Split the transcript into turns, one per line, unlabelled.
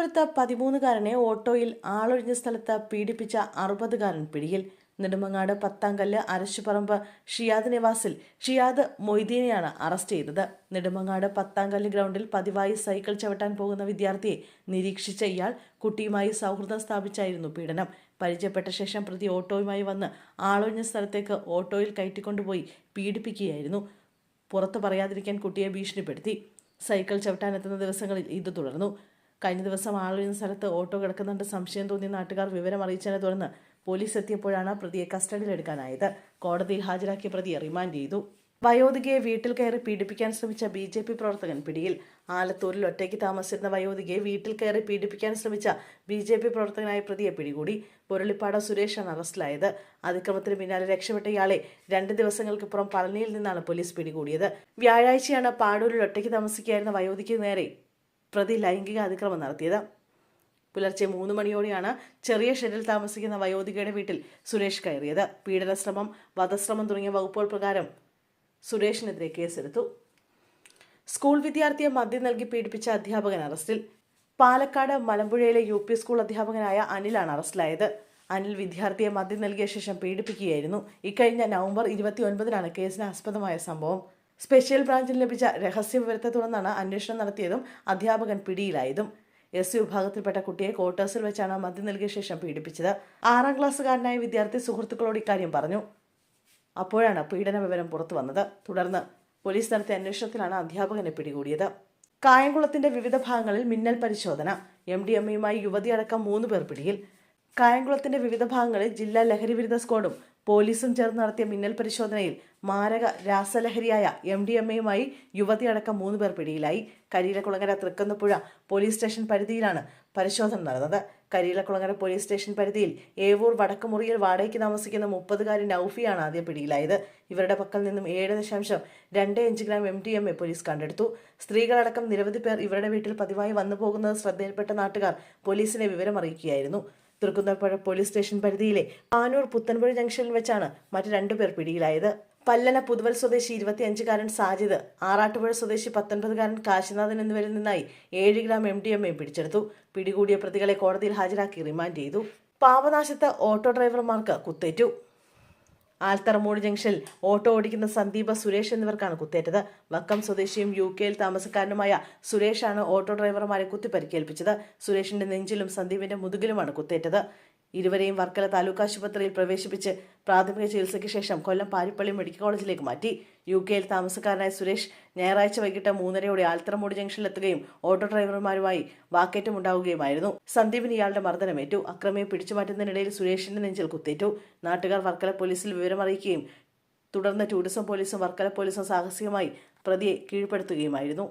കായംകുളത്ത് പതിമൂന്നുകാരനെ ഓട്ടോയിൽ ആളൊഴിഞ്ഞ സ്ഥലത്ത് പീഡിപ്പിച്ച അറുപതുകാരൻ പിടിയിൽ. നെടുമങ്ങാട് പത്താംകല്ല് അരശുപറമ്പ് ഷിയാദ് നിവാസിൽ ഷിയാദ് മൊയ്തീനെയാണ് അറസ്റ്റ് ചെയ്തത്. നെടുമങ്ങാട് പത്താംകല്ല് ഗ്രൗണ്ടിൽ പതിവായി സൈക്കിൾ ചവിട്ടാൻ പോകുന്ന വിദ്യാർത്ഥിയെ നിരീക്ഷിച്ച ഇയാൾ കുട്ടിയുമായി സൗഹൃദം സ്ഥാപിച്ചായിരുന്നു പീഡനം. പരിചയപ്പെട്ട ശേഷം പ്രതി ഓട്ടോയുമായി വന്ന് ആളൊഴിഞ്ഞ സ്ഥലത്തേക്ക് ഓട്ടോയിൽ കയറ്റിക്കൊണ്ടുപോയി പീഡിപ്പിക്കുകയായിരുന്നു. പുറത്തു പറയാതിരിക്കാൻ കുട്ടിയെ ഭീഷണിപ്പെടുത്തി. സൈക്കിൾ ചവിട്ടാനെത്തുന്ന ദിവസങ്ങളിൽ ഇത് തുടർന്നു. കഴിഞ്ഞ ദിവസം ആളൊഴിഞ്ഞ സ്ഥലത്ത് ഓട്ടോ കിടക്കുന്നുണ്ട്. സംശയം തോന്നിയ നാട്ടുകാർ വിവരം അറിയിച്ചതിനെ തുടർന്ന് പോലീസ് എത്തിയപ്പോഴാണ് പ്രതിയെ കസ്റ്റഡിയിലെടുക്കാനായത്. കോടതിയിൽ ഹാജരാക്കിയ പ്രതിയെ റിമാൻഡ് ചെയ്തു. വയോധികയെ വീട്ടിൽ കയറി പീഡിപ്പിക്കാൻ ശ്രമിച്ച ബി ജെ പി പ്രവർത്തകൻ പിടിയിൽ. ആലത്തൂരിൽ ഒറ്റയ്ക്ക് താമസിച്ചിരുന്ന വയോധികയെ വീട്ടിൽ കയറി പീഡിപ്പിക്കാൻ ശ്രമിച്ച ബി ജെ പി പ്രവർത്തകനായ പ്രതിയെ പിടികൂടി. പൊരുളിപ്പാട സുരേഷാണ് അറസ്റ്റിലായത്. അതിക്രമത്തിന് പിന്നാലെ രക്ഷപ്പെട്ട ഇയാളെ രണ്ട് ദിവസങ്ങൾക്കിപ്പുറം പളനിയിൽ നിന്നാണ് പോലീസ് പിടികൂടിയത്. വ്യാഴാഴ്ചയാണ് പാടൂരിൽ ഒറ്റയ്ക്ക് താമസിക്കുകയായിരുന്ന വയോധിക്ക് നേരെ പ്രതി ലൈംഗിക അതിക്രമം നടത്തിയത്. പുലർച്ചെ മൂന്ന് മണിയോടെയാണ് ചെറിയ ഷെഡിൽ താമസിക്കുന്ന വയോധികയുടെ വീട്ടിൽ സുരേഷ് കയറിയത്. പീഡനശ്രമം വധശ്രമം തുടങ്ങിയ വകുപ്പുകൾ പ്രകാരം സുരേഷിനെതിരെ കേസെടുത്തു. സ്കൂൾ വിദ്യാർത്ഥിയെ മദ്യം നൽകി പീഡിപ്പിച്ച അധ്യാപകൻ അറസ്റ്റിൽ. പാലക്കാട് മലമ്പുഴയിലെ യു പി സ്കൂൾ അധ്യാപകനായ അനിലാണ് അറസ്റ്റിലായത്. അനിൽ വിദ്യാർത്ഥിയെ മദ്യം നൽകിയ ശേഷം പീഡിപ്പിക്കുകയായിരുന്നു. ഇക്കഴിഞ്ഞ നവംബർ ഇരുപത്തി ഒൻപതിനാണ് കേസിന് ആസ്പദമായ സംഭവം. സ്പെഷ്യൽ ബ്രാഞ്ചിൽ ലഭിച്ച രഹസ്യ വിവരത്തെ തുടർന്നാണ് അന്വേഷണം നടത്തിയതും അധ്യാപകൻ പിടിയിലായതും. എസ് വിഭാഗത്തിൽപ്പെട്ട കുട്ടിയെ ക്വാർട്ടേഴ്സിൽ വെച്ചാണ് മദ്യം നൽകിയ ശേഷം പീഡിപ്പിച്ചത്. ആറാം ക്ലാസ്സുകാരനായ വിദ്യാർത്ഥി സുഹൃത്തുക്കളോട് ഇക്കാര്യം പറഞ്ഞു. അപ്പോഴാണ് പീഡന വിവരം പുറത്തു വന്നത്. തുടർന്ന് പോലീസ് നടത്തിയ അന്വേഷണത്തിലാണ് അധ്യാപകനെ പിടികൂടിയത്. കായംകുളത്തിന്റെ വിവിധ ഭാഗങ്ങളിൽ മിന്നൽ പരിശോധന. എം ഡി എം എയുമായി യുവതി അടക്കം മൂന്ന് പേർ പിടിയിൽ. കായംകുളത്തിന്റെ വിവിധ ഭാഗങ്ങളിൽ ജില്ലാ ലഹരി വിരുദ്ധ സ്ക്വാഡും പോലീസും ചേർന്ന് നടത്തിയ മിന്നൽ പരിശോധനയിൽ മാരക രാസലഹരിയായ എം ഡി എം എയുമായി യുവതി അടക്കം മൂന്ന് പേർ പിടിയിലായി. കരിയിലക്കുളങ്ങര തൃക്കുന്നപ്പുഴ പോലീസ് സ്റ്റേഷൻ പരിധിയിലാണ് പരിശോധന നടന്നത്. കരിയിലക്കുളങ്ങര പോലീസ് സ്റ്റേഷൻ പരിധിയിൽ ഏവൂർ വടക്കുമുറിയിൽ വാടകയ്ക്ക് താമസിക്കുന്ന മുപ്പതുകാരി നൌഫിയാണ് ആദ്യം പിടിയിലായത്. ഇവരുടെ പക്കൽ നിന്നും ഏഴ് ദശാംശം രണ്ട് അഞ്ച് gram M D M A police കണ്ടെടുത്തു. സ്ത്രീകളടക്കം നിരവധി പേർ ഇവരുടെ വീട്ടിൽ പതിവായി വന്നു പോകുന്നത് ശ്രദ്ധയിൽപ്പെട്ട നാട്ടുകാർ പോലീസിനെ വിവരം അറിയിക്കുകയായിരുന്നു തൃക്കുന്നപ്പുഴ പോലീസ് സ്റ്റേഷൻ പരിധിയിലെ ആനൂർ പുത്തൻപുഴ ജംഗ്ഷനിൽ വെച്ചാണ് മറ്റു രണ്ടുപേർ പിടിയിലായത്. പല്ലന പുതുവൽ സ്വദേശി ഇരുപത്തിയഞ്ചുകാരൻ സാജിദ് ആറാട്ടുപുഴ സ്വദേശി പത്തൊൻപതുകാരൻ കാശിനാഥൻ എന്നിവരിൽ നിന്നായി ഏഴ് ഗ്രാം എം ഡി എം പിടിച്ചെടുത്തു. പിടികൂടിയ പ്രതികളെ കോടതിയിൽ ഹാജരാക്കി റിമാൻഡ് ചെയ്തു. പാപനാശത്ത് ഓട്ടോ ഡ്രൈവർമാർക്ക് കുത്തേറ്റു. ആൽത്തറമൂട് ജംഗ്ഷനിൽ ഓട്ടോ ഓടിക്കുന്ന സന്ദീപ സുരേഷ് എന്നിവർക്കാണ് കുത്തേറ്റത്. വക്കം സ്വദേശിയും യു കെയിൽ താമസക്കാരനുമായ സുരേഷാണ് ഓട്ടോ ഡ്രൈവർമാരെ കുത്തിപ്പരിക്കേൽപ്പിച്ചത്. സുരേഷിന്റെ നെഞ്ചിലും സന്ദീപിന്റെ മുതുകിലുമാണ് കുത്തേറ്റത്. ഇരുവരെയും വർക്കല താലൂക്ക് ആശുപത്രിയിൽ പ്രവേശിപ്പിച്ച് പ്രാഥമിക ചികിത്സയ്ക്ക് ശേഷം കൊല്ലം പാരിപ്പള്ളി മെഡിക്കൽ കോളേജിലേക്ക് മാറ്റി. യു കെയിൽ താമസക്കാരനായ സുരേഷ് ഞായറാഴ്ച വൈകിട്ട് മൂന്നരയോടെ ആൽത്തറമൂട് ജംഗ്ഷനിലെത്തുകയും ഓട്ടോ ഡ്രൈവർമാരുമായി വാക്കേറ്റം ഉണ്ടാവുകയുമായിരുന്നു സന്ദീപിന് ഇയാളുടെ മർദ്ദനമേറ്റു. അക്രമിയെ പിടിച്ചുമാറ്റുന്നതിനിടയിൽ സുരേഷിന്റെ നെഞ്ചിൽ കുത്തേറ്റു. നാട്ടുകാർ വർക്കല പോലീസിൽ വിവരമറിയിക്കുകയും തുടർന്ന് ടൂറിസം പോലീസും വർക്കല പോലീസും സാഹസികമായി പ്രതിയെ കീഴ്പ്പെടുത്തുകയുമായിരുന്നു.